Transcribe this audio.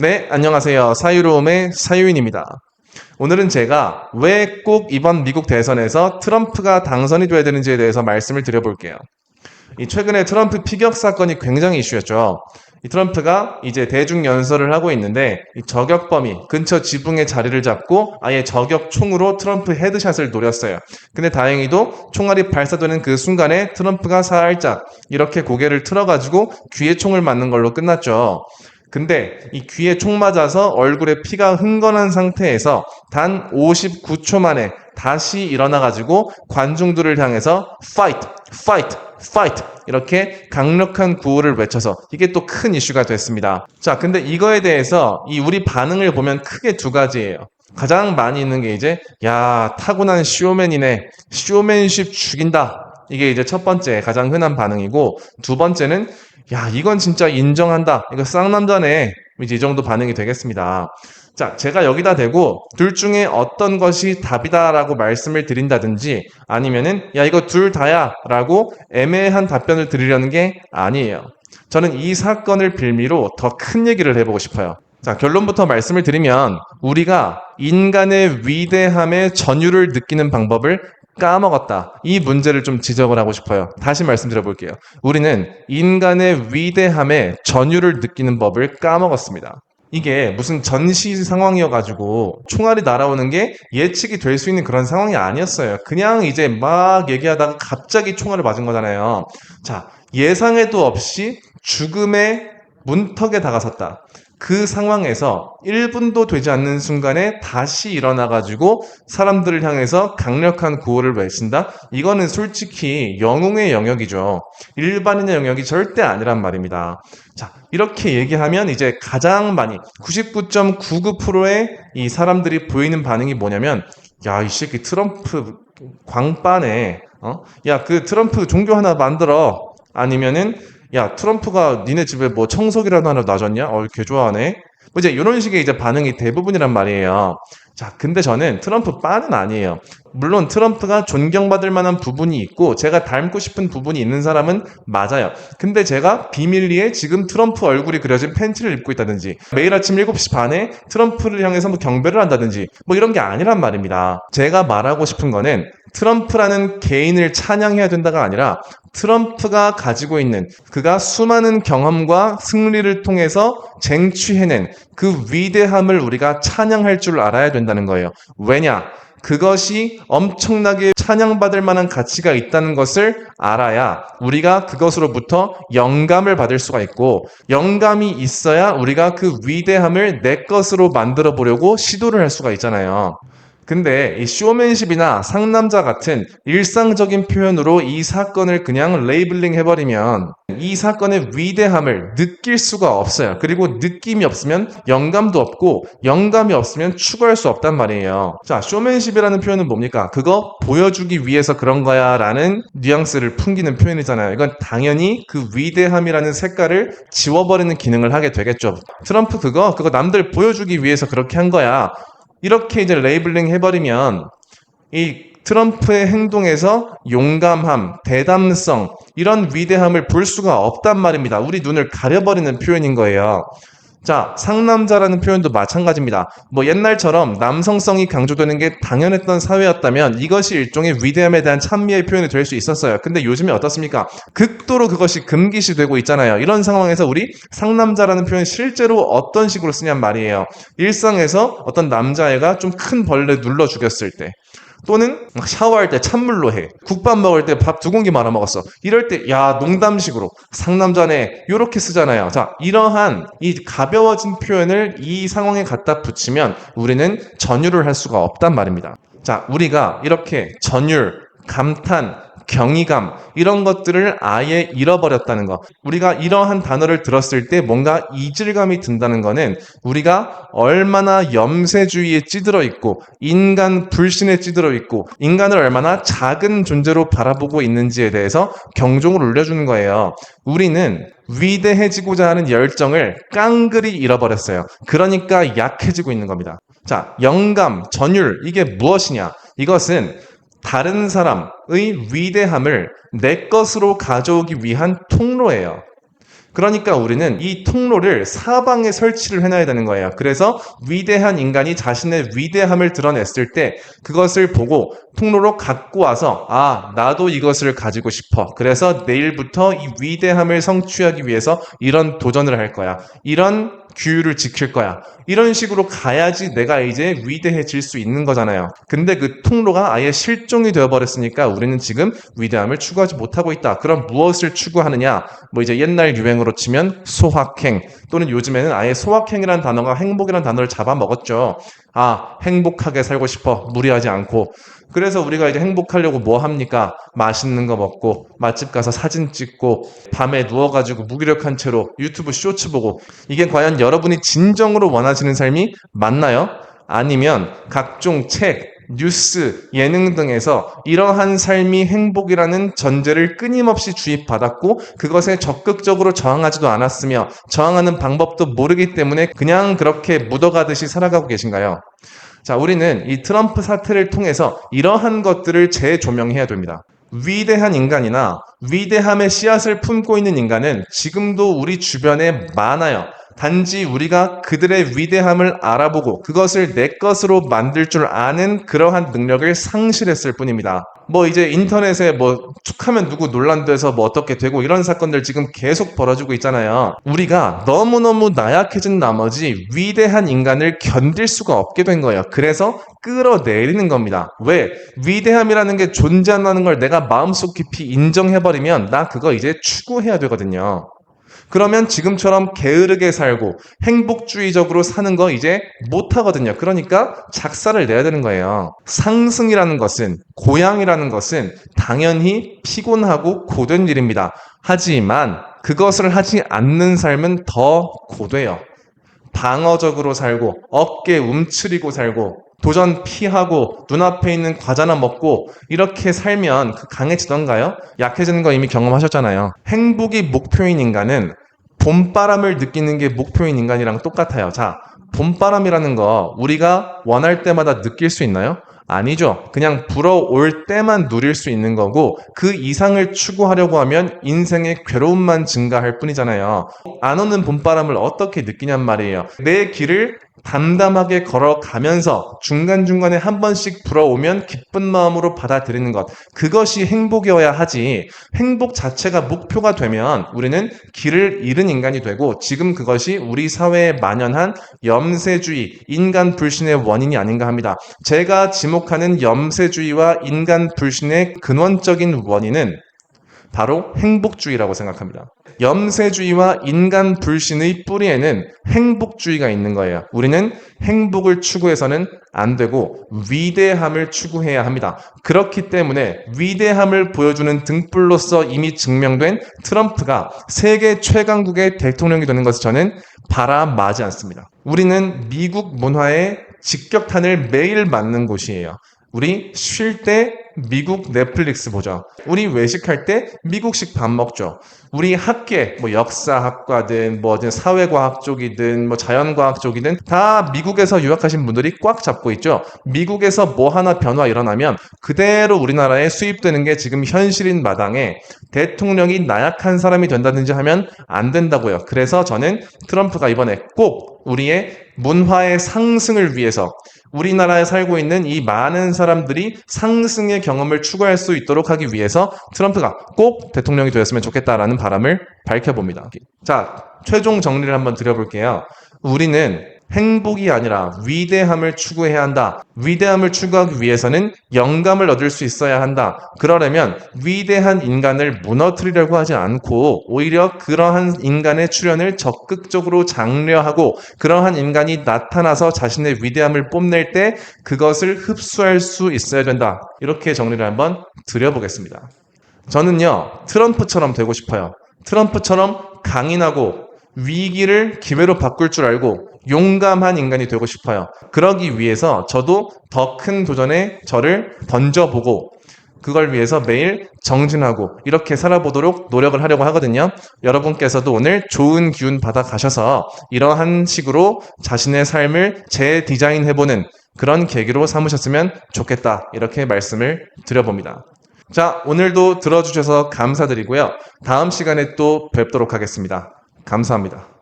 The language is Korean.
네, 안녕하세요. 사유로움의 사유인입니다. 오늘은 제가 왜 꼭 이번 미국 대선에서 트럼프가 당선이 돼야 되는지에 대해서 말씀을 드려볼게요. 이 최근에 트럼프 피격 사건이 굉장히 이슈였죠. 이 트럼프가 이제 대중 연설을 하고 있는데 이 저격 범위 근처 지붕에 자리를 잡고 아예 저격 총으로 트럼프 헤드샷을 노렸어요. 근데 다행히도 총알이 발사되는 그 순간에 트럼프가 살짝 이렇게 고개를 틀어가지고 귀에 총을 맞는 걸로 끝났죠. 근데 이 귀에 총 맞아서 얼굴에 피가 흥건한 상태에서 단 59초 만에 다시 일어나가지고 관중들을 향해서 fight, fight, fight 이렇게 강력한 구호를 외쳐서 이게 또 큰 이슈가 됐습니다. 자, 근데 이거에 대해서 이 우리 반응을 보면 크게 두 가지예요. 가장 많이 있는 게 이제 야 타고난 쇼맨이네 쇼맨십 죽인다 이게 이제 첫 번째 가장 흔한 반응이고 두 번째는 야 이건 진짜 인정한다. 이거 쌍남자네. 이제 이 정도 반응이 되겠습니다. 자 제가 여기다 대고 둘 중에 어떤 것이 답이다라고 말씀을 드린다든지 아니면은 야 이거 둘 다야? 라고 애매한 답변을 드리려는 게 아니에요. 저는 이 사건을 빌미로 더 큰 얘기를 해보고 싶어요. 자, 결론부터 말씀을 드리면 우리가 인간의 위대함의 전율을 느끼는 방법을 까먹었다. 이 문제를 좀 지적을 하고 싶어요. 다시 말씀드려 볼게요. 우리는 인간의 위대함의 전율을 느끼는 법을 까먹었습니다. 이게 무슨 전시 상황이어가지고 총알이 날아오는 게 예측이 될 수 있는 그런 상황이 아니었어요. 그냥 이제 막 얘기하다가 갑자기 총알을 맞은 거잖아요. 자, 예상에도 없이 죽음의 문턱에 다가섰다. 그 상황에서 1분도 되지 않는 순간에 다시 일어나가지고 사람들을 향해서 강력한 구호를 외친다? 이거는 솔직히 영웅의 영역이죠. 일반인의 영역이 절대 아니란 말입니다. 자, 이렇게 얘기하면 이제 가장 많이 99.99%의 이 사람들이 보이는 반응이 뭐냐면 야, 이 새끼 트럼프 광빠네. 어? 야, 그 트럼프 종교 하나 만들어. 아니면은 야 트럼프가 니네 집에 뭐 청소기라도 하나 놔줬냐? 어, 개 좋아하네. 뭐 이제 이런 식의 이제 반응이 대부분이란 말이에요. 자, 근데 저는 트럼프 빠는 아니에요. 물론 트럼프가 존경받을 만한 부분이 있고 제가 닮고 싶은 부분이 있는 사람은 맞아요. 근데 제가 비밀리에 지금 트럼프 얼굴이 그려진 팬티를 입고 있다든지 매일 아침 7시 반에 트럼프를 향해서 뭐 경배를 한다든지 뭐 이런 게 아니란 말입니다. 제가 말하고 싶은 거는 트럼프라는 개인을 찬양해야 된다가 아니라 트럼프가 가지고 있는 그가 수많은 경험과 승리를 통해서 쟁취해낸 그 위대함을 우리가 찬양할 줄 알아야 된다는 거예요. 왜냐? 그것이 엄청나게 찬양받을 만한 가치가 있다는 것을 알아야 우리가 그것으로부터 영감을 받을 수가 있고 영감이 있어야 우리가 그 위대함을 내 것으로 만들어 보려고 시도를 할 수가 있잖아요. 근데 이 쇼맨십이나 상남자 같은 일상적인 표현으로 이 사건을 그냥 레이블링 해버리면 이 사건의 위대함을 느낄 수가 없어요. 그리고 느낌이 없으면 영감도 없고 영감이 없으면 추구할 수 없단 말이에요. 자, 쇼맨십이라는 표현은 뭡니까? 그거 보여주기 위해서 그런 거야 라는 뉘앙스를 풍기는 표현이잖아요. 이건 당연히 그 위대함이라는 색깔을 지워버리는 기능을 하게 되겠죠. 트럼프 그거, 그거 남들 보여주기 위해서 그렇게 한 거야. 이렇게 이제 레이블링 해버리면 이 트럼프의 행동에서 용감함, 대담성, 이런 위대함을 볼 수가 없단 말입니다. 우리 눈을 가려버리는 표현인 거예요. 자, 상남자라는 표현도 마찬가지입니다. 뭐 옛날처럼 남성성이 강조되는 게 당연했던 사회였다면 이것이 일종의 위대함에 대한 찬미의 표현이 될 수 있었어요. 근데 요즘에 어떻습니까? 극도로 그것이 금기시 되고 있잖아요. 이런 상황에서 우리 상남자라는 표현 실제로 어떤 식으로 쓰냔 말이에요. 일상에서 어떤 남자애가 좀 큰 벌레 눌러 죽였을 때 또는 샤워할 때 찬물로 해. 국밥 먹을 때 밥 두 공기 말아 먹었어. 이럴 때, 야, 농담식으로 상남자네. 요렇게 쓰잖아요. 자, 이러한 이 가벼워진 표현을 이 상황에 갖다 붙이면 우리는 전율을 할 수가 없단 말입니다. 자, 우리가 이렇게 전율, 감탄, 경이감 이런 것들을 아예 잃어버렸다는 거. 우리가 이러한 단어를 들었을 때 뭔가 이질감이 든다는 거는 우리가 얼마나 염세주의에 찌들어 있고 인간 불신에 찌들어 있고 인간을 얼마나 작은 존재로 바라보고 있는지에 대해서 경종을 울려주는 거예요. 우리는 위대해지고자 하는 열정을 깡그리 잃어버렸어요. 그러니까 약해지고 있는 겁니다. 자, 영감, 전율, 이게 무엇이냐? 이것은 다른 사람의 위대함을 내 것으로 가져오기 위한 통로예요. 그러니까 우리는 이 통로를 사방에 설치를 해놔야 되는 거예요. 그래서 위대한 인간이 자신의 위대함을 드러냈을 때 그것을 보고 통로로 갖고 와서 아, 나도 이것을 가지고 싶어. 그래서 내일부터 이 위대함을 성취하기 위해서 이런 도전을 할 거야. 이런 규율을 지킬 거야. 이런 식으로 가야지 내가 이제 위대해질 수 있는 거잖아요. 근데 그 통로가 아예 실종이 되어버렸으니까 우리는 지금 위대함을 추구하지 못하고 있다. 그럼 무엇을 추구하느냐? 뭐 이제 옛날 유행으로 치면 소확행 또는 요즘에는 아예 소확행이라는 단어가 행복이라는 단어를 잡아먹었죠. 아, 행복하게 살고 싶어. 무리하지 않고. 그래서 우리가 이제 행복하려고 뭐 합니까? 맛있는 거 먹고, 맛집 가서 사진 찍고, 밤에 누워가지고 무기력한 채로 유튜브 쇼츠 보고, 이게 과연 여러분이 진정으로 원하시는 삶이 맞나요? 아니면 각종 책, 뉴스, 예능 등에서 이러한 삶이 행복이라는 전제를 끊임없이 주입받았고 그것에 적극적으로 저항하지도 않았으며 저항하는 방법도 모르기 때문에 그냥 그렇게 묻어가듯이 살아가고 계신가요? 자, 우리는 이 트럼프 사태를 통해서 이러한 것들을 재조명해야 됩니다. 위대한 인간이나 위대함의 씨앗을 품고 있는 인간은 지금도 우리 주변에 많아요. 단지 우리가 그들의 위대함을 알아보고 그것을 내 것으로 만들 줄 아는 그러한 능력을 상실했을 뿐입니다. 뭐 이제 인터넷에 뭐 축하면 누구 논란돼서 뭐 어떻게 되고 이런 사건들 지금 계속 벌어지고 있잖아요. 우리가 너무너무 나약해진 나머지 위대한 인간을 견딜 수가 없게 된 거예요. 그래서 끌어내리는 겁니다. 왜? 위대함이라는 게 존재한다는 걸 내가 마음속 깊이 인정해버리면 나 그거 이제 추구해야 되거든요. 그러면 지금처럼 게으르게 살고 행복주의적으로 사는 거 이제 못하거든요. 그러니까 작사를 내야 되는 거예요. 상승이라는 것은, 고향이라는 것은 당연히 피곤하고 고된 일입니다. 하지만 그것을 하지 않는 삶은 더 고돼요. 방어적으로 살고, 어깨 움츠리고 살고, 도전 피하고 눈앞에 있는 과자나 먹고 이렇게 살면 그 강해지던가요? 약해지는 거 이미 경험하셨잖아요. 행복이 목표인 인간은 봄바람을 느끼는 게 목표인 인간이랑 똑같아요. 자, 봄바람이라는 거 우리가 원할 때마다 느낄 수 있나요? 아니죠. 그냥 불어올 때만 누릴 수 있는 거고 그 이상을 추구하려고 하면 인생의 괴로움만 증가할 뿐이잖아요. 안 오는 봄바람을 어떻게 느끼냔 말이에요. 내 길을 담담하게 걸어가면서 중간중간에 한 번씩 불어오면 기쁜 마음으로 받아들이는 것. 그것이 행복이어야 하지. 행복 자체가 목표가 되면 우리는 길을 잃은 인간이 되고 지금 그것이 우리 사회에 만연한 염세주의, 인간 불신의 원인이 아닌가 합니다. 제가 지목하는 염세주의와 인간 불신의 근원적인 원인은 바로 행복주의라고 생각합니다. 염세주의와 인간 불신의 뿌리에는 행복주의가 있는 거예요. 우리는 행복을 추구해서는 안 되고 위대함을 추구해야 합니다. 그렇기 때문에 위대함을 보여주는 등불로서 이미 증명된 트럼프가 세계 최강국의 대통령이 되는 것을 저는 바라마지 않습니다. 우리는 미국 문화의 직격탄을 매일 맞는 곳이에요. 우리 쉴 때 미국 넷플릭스 보죠. 우리 외식할 때 미국식 밥 먹죠. 우리 학계, 뭐 역사학과든 뭐든 사회과학 쪽이든 뭐 자연과학 쪽이든 다 미국에서 유학하신 분들이 꽉 잡고 있죠. 미국에서 뭐 하나 변화 일어나면 그대로 우리나라에 수입되는 게 지금 현실인 마당에 대통령이 나약한 사람이 된다든지 하면 안 된다고요. 그래서 저는 트럼프가 이번에 꼭 우리의 문화의 상승을 위해서 우리나라에 살고 있는 이 많은 사람들이 상승의 경험을 추구할 수 있도록 하기 위해서 트럼프가 꼭 대통령이 되었으면 좋겠다라는 바람을 밝혀봅니다. 자, 최종 정리를 한번 드려볼게요. 우리는 행복이 아니라 위대함을 추구해야 한다. 위대함을 추구하기 위해서는 영감을 얻을 수 있어야 한다. 그러려면 위대한 인간을 무너뜨리려고 하지 않고 오히려 그러한 인간의 출현을 적극적으로 장려하고 그러한 인간이 나타나서 자신의 위대함을 뽐낼 때 그것을 흡수할 수 있어야 된다. 이렇게 정리를 한번 드려보겠습니다. 저는요, 트럼프처럼 되고 싶어요. 트럼프처럼 강인하고 위기를 기회로 바꿀 줄 알고 용감한 인간이 되고 싶어요. 그러기 위해서 저도 더 큰 도전에 저를 던져보고 그걸 위해서 매일 정진하고 이렇게 살아보도록 노력을 하려고 하거든요. 여러분께서도 오늘 좋은 기운 받아 가셔서 이러한 식으로 자신의 삶을 재디자인해보는 그런 계기로 삼으셨으면 좋겠다. 이렇게 말씀을 드려봅니다. 자, 오늘도 들어주셔서 감사드리고요. 다음 시간에 또 뵙도록 하겠습니다. 감사합니다.